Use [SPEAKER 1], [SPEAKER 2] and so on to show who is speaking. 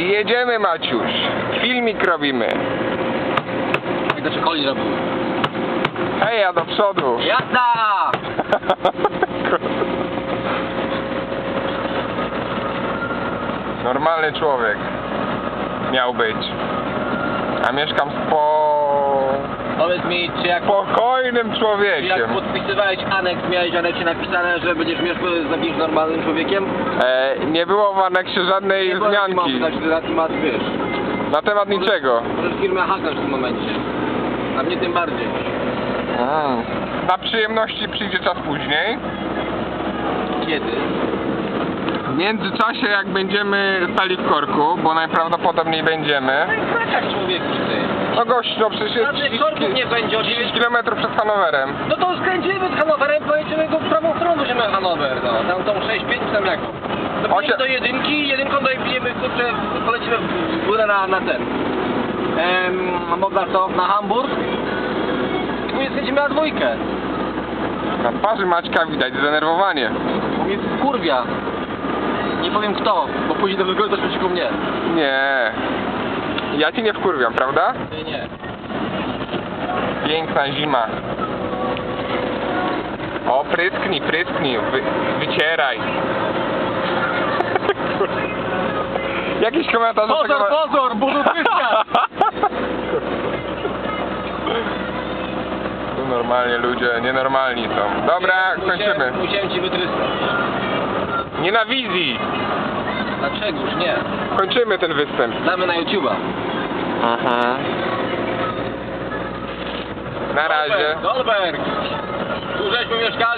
[SPEAKER 1] I jedziemy Maciuś. Filmik robimy.
[SPEAKER 2] Jak to czekoli robił.
[SPEAKER 1] Hej, ja do przodu.
[SPEAKER 2] Jazda!
[SPEAKER 1] Normalny człowiek miał być. A mieszkam z po...
[SPEAKER 2] Powiedz mi, czy jak,
[SPEAKER 1] spokojnym
[SPEAKER 2] czy jak
[SPEAKER 1] człowiekiem.
[SPEAKER 2] podpisywałeś aneks, miałeś w aneksie napisane, że będziesz mieszkał z jakimś normalnym człowiekiem?
[SPEAKER 1] E, nie było w aneksie żadnej
[SPEAKER 2] Nie taki
[SPEAKER 1] wzmianki.
[SPEAKER 2] tak, na temat, wiesz,
[SPEAKER 1] Na temat niczego.
[SPEAKER 2] możesz firmę hakać w tym momencie. A mnie tym bardziej.
[SPEAKER 1] Mm. Na przyjemności przyjdzie czas później.
[SPEAKER 2] Kiedy?
[SPEAKER 1] W międzyczasie jak będziemy stali w korku, bo najprawdopodobniej będziemy.
[SPEAKER 2] No i zakaz człowieku ty.
[SPEAKER 1] No gość, no przecież jest
[SPEAKER 2] Żadnych
[SPEAKER 1] 30,
[SPEAKER 2] korków nie będzie o
[SPEAKER 1] 30
[SPEAKER 2] 9
[SPEAKER 1] km przed Hanowerem.
[SPEAKER 2] No to skręcimy z Hanowerem, pojedziemy go w prawą stronę, będziemy Hanower, no. Tam tą 6-5 tam jak. Dobiegniemy do jedynki, jedynką dojdziemy, kurczę, polecimy w górę na, na ten. Ehm, Mogartow, na Hamburg. I później skręcimy na dwójkę.
[SPEAKER 1] Na twarzy Maćka widać zdenerwowanie.
[SPEAKER 2] Bo mnie kurwia. Nie powiem kto, bo później to wygląda też przeciwko mnie.
[SPEAKER 1] Nie. Ja ci nie wkurwiam, prawda?
[SPEAKER 2] Nie, nie.
[SPEAKER 1] Piękna zima. O, prysknij, prysknij, wy, wycieraj. Jakiś komentarz do
[SPEAKER 2] Pozor,
[SPEAKER 1] tego...
[SPEAKER 2] pozor, budu tryska!
[SPEAKER 1] Tu normalnie ludzie, nienormalni są. Dobra, kończymy.
[SPEAKER 2] Musiałem, musiałem ci wytryskać.
[SPEAKER 1] Nie na wizji.
[SPEAKER 2] Dlaczegoż nie?
[SPEAKER 1] Kończymy ten występ.
[SPEAKER 2] Damy na YouTube'a.
[SPEAKER 1] Aha. Na razie.
[SPEAKER 2] Dolberg! Tu żeśmy mieszkali.